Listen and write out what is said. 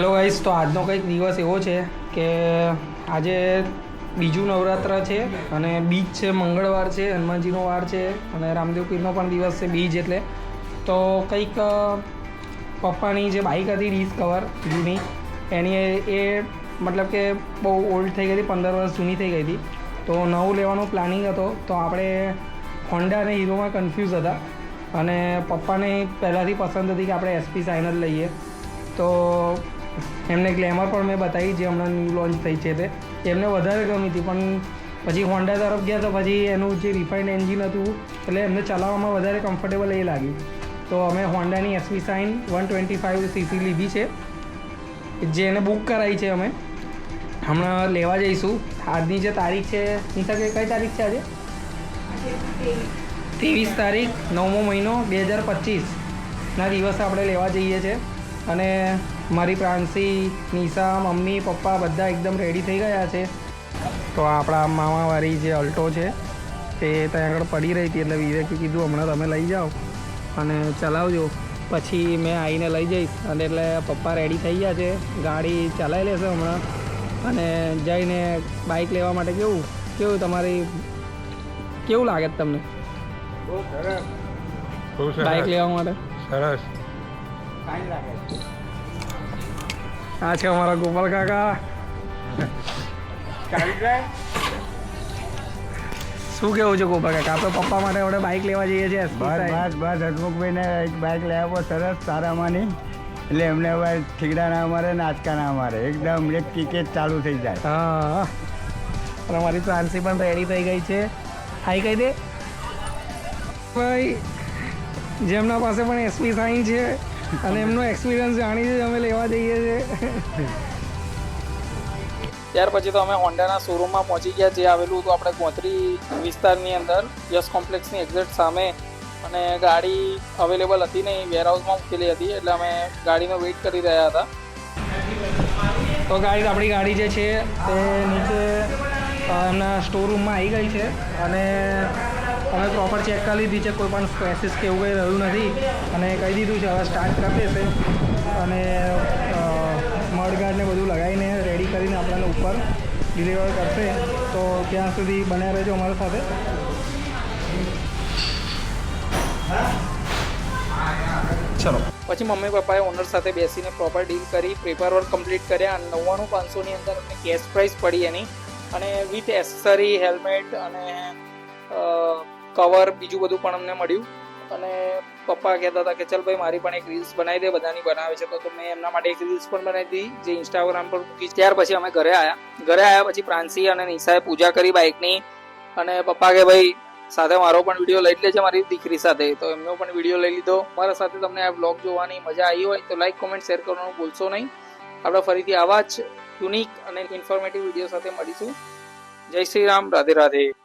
આજનો કંઈક દિવસ એવો છે કે આજે બીજું નવરાત્ર છે અને બીજ છે, મંગળવાર છે, હનુમાનજીનો વાર છે અને રામદેવ પીરનો પણ દિવસ છે બીજ એટલે. તો કંઈક પપ્પાની જે બાઇક હતી ડિસ્કવર જૂની, એની એ મતલબ કે બહુ ઓલ્ડ થઈ ગઈ હતી, પંદર વર્ષ જૂની થઈ ગઈ હતી. તો નવું લેવાનો પ્લાનિંગ હતો, તો આપણે હોન્ડા અને હીરોમાં કન્ફ્યુઝ હતા. અને પપ્પાને પહેલાંથી પસંદ હતી કે આપણે એસપી સાઇન જ લઈએ. તો એમને ગ્લેમર પણ મેં બતાવી જે હમણાં ન્યૂ લોન્ચ થઈ છે તે. એમને વધારે ગમી હતી, પણ પછી હોન્ડા તરફ ગયા તો પછી એનું જે રિફાઇન્ડ એન્જિન હતું, એટલે એમને ચલાવવામાં વધારે કમ્ફર્ટેબલ એ લાગ્યું. તો અમે હોન્ડાની SV Shine one twenty five CC લીધી છે, જે એને બુક કરાવી છે અમે. હમણાં લેવા જઈશું. આજની જે તારીખ છે નિશા કઈ તારીખ છે આજે? ત્રેવીસ તારીખ, નવમો મહિનો, બે હજાર પચીસના દિવસે આપણે લેવા જઈએ છીએ અને મારી પ્રાંસી નિશા મમ્મી પપ્પા બધા એકદમ રેડી થઈ ગયા છે. તો આપણા મામાવાળી જે અલ્ટો છે તે ત્યાં આગળ પડી રહી હતી એટલે વિવેકે કીધું હમણાં તમે લઈ જાઓ અને ચલાવજો. પછી મેં આવીને લઈ જઈશ. અને એટલે પપ્પા રેડી થઈ ગયા છે. ગાડી ચલાવી લેશે હમણાં. અને જઈને બાઇક લેવા માટે કેવું? કેવું તમારી કેવું લાગે છે તમને? બાઇક લેવા માટે? સરસ. આ છે અમારા ગોપાલ કાકા. શું કેવું છે ગોપાલ કાકા? આપણે પપ્પા માટે આપણે બાઇક લેવા જઈએ છીએ. બસ બસ હસમુખભાઈને એક બાઇક લઈ આપો સરસ સારામાંની. એટલે એમને હવે ઠીકડા ના મારે નાચકા ના મારે એકદમ એક ક્રિકેટ ચાલુ થઈ જાય. હા. અને અમારી પ્રાંસી પણ રેડી થઈ ગઈ છે. હાઈ કહી દે. ભાઈ જેમના પાસે પણ એસપી સાઈન છે અને એમનો એક્સપિરિયન્સ જાણી છે અમે લેવા જઈએ છીએ. ત્યાર પછી તો અમે હોન્ડાના શોરૂમમાં પહોંચી ગયા જે આવેલું હતું આપણે ગોત્રી વિસ્તારની અંદર યસ કોમ્પ્લેક્સની એક્ઝેક્ટ સામે. અને ગાડી અવેલેબલ હતી નહીં વેરહાઉસમાં મૂકેલી હતી એટલે અમે ગાડીનો વેઇટ કરી રહ્યા હતા. તો ગાડી આપણી ગાડી જે છે તે નીચે એમના સ્ટોર રૂમમાં આવી ગઈ છે. અને અમે પ્રોપર ચેક કરી લીધી છે કોઈ પણ સ્ક્રેસીસ કે એવું કંઈ રહ્યું નથી. અને કહી દીધું છે હવે સ્ટાર્ટ કરી દેશે. અને મડગાર્ડને બધું લગાવીને રેડી કરીને આપણને ઉપર ડિલિવર કરશે. તો ત્યાં સુધી બન્યા રહેજો અમારા સાથે. ચલો. પછી મમ્મી પપ્પાએ ઓનર સાથે બેસીને પ્રોપર ડીલ કરી પેપર વર્ક કમ્પ્લીટ કર્યા અને નવ્વાણું પાંચસોની અંદર અમને કેશ પ્રાઇસ પડી એની. અને વિથ એસેસરી હેલ્મેટ અને કવર બીજું બધું પણ અમને મળ્યું. અને પપ્પા કહેતા હતા કે, ચલ ભાઈ, મારી પણ એક રીલ્સ બનાવી દે, બધાની બનાવે છે. તો મેં એમના માટે એક રીલ્સ પણ બનાવી દીધી, જે ઇન્સ્ટાગ્રામ પર મૂકી ત્યાર પછી અમે ઘરે આવ્યા ઘરે આવ્યા પછી પ્રાંસી અને નિશાએ પૂજા કરી બાઇકની. અને પપ્પા કે, ભાઈ, સાથે મારો પણ વીડિયો લઈ લેજે મારી દીકરી સાથે. તો એમનો પણ વીડિયો લઈ લીધો. મારા સાથે તમને આ બ્લોગ જોવાની મજા આવી હોય તો લાઈક કોમેન્ટ શેર કરવાનું ભૂલશો નહીં. આપણે ફરીથી આવા જ યુનિક અને ઇન્ફોર્મેટિવ વીડિયો સાથે મળીશું. જય શ્રી રામ, રાધે રાધે.